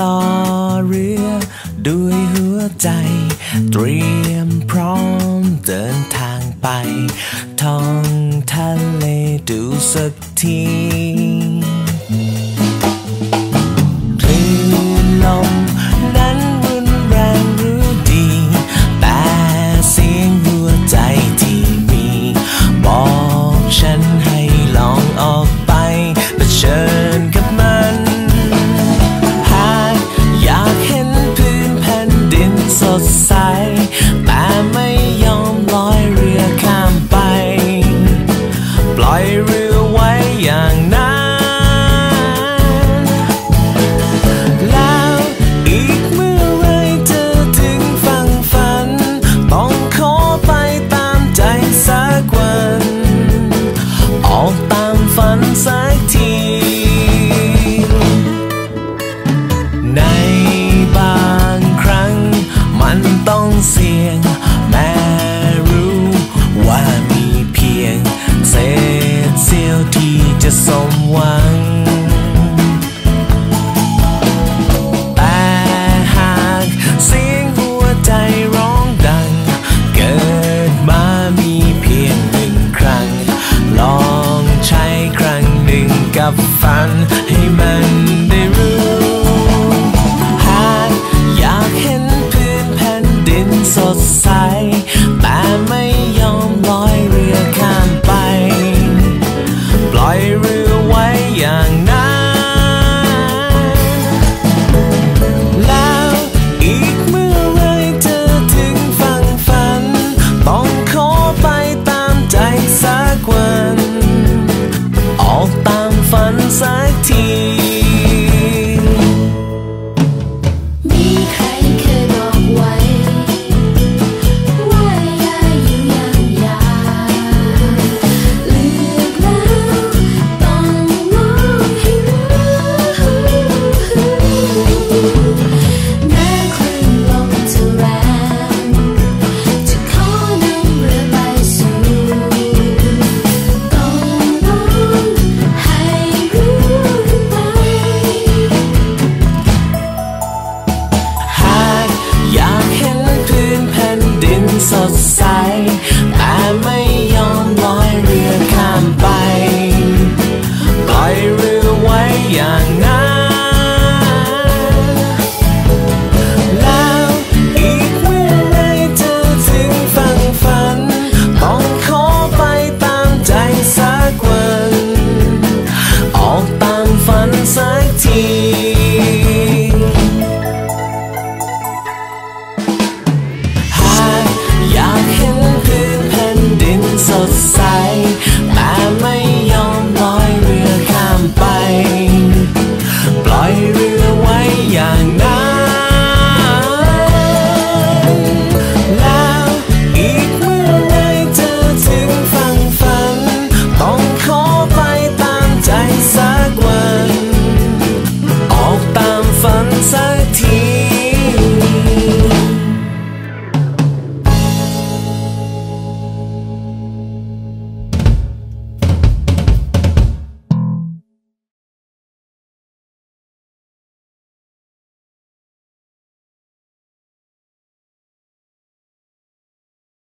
ต่อเรือ ด้วยหัวใจ เตรียมพร้อมเดินทางไป ท่องทะเลดูสักที แต่ไม่ยอมลอยเรือข้ามไป ปล่อยเรือ ต้องเสี่ยง แม่รู้ว่ามีเพียงเศษเสี้ยวที่จะสมหวัง Society. outside.